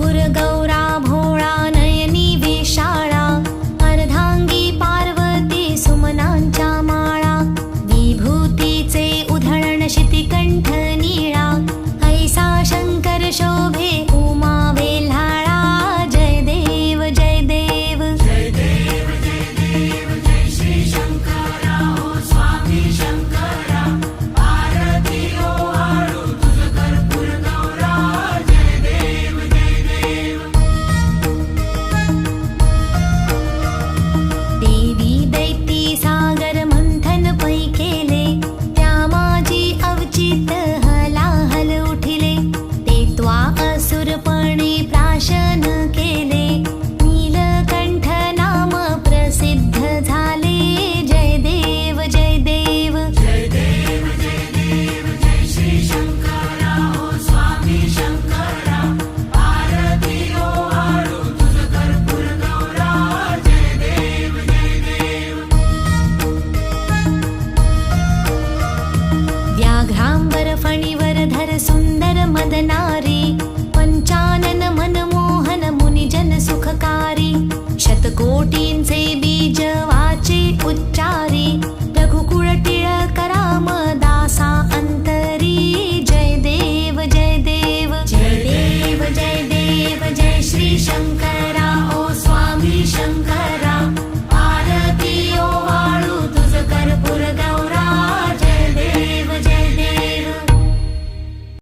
पुरगौरा साधनारी पंचानन मनमोहन मुनिजन सुखकारी शतकोटींचे बीज वाचे उच्चारी.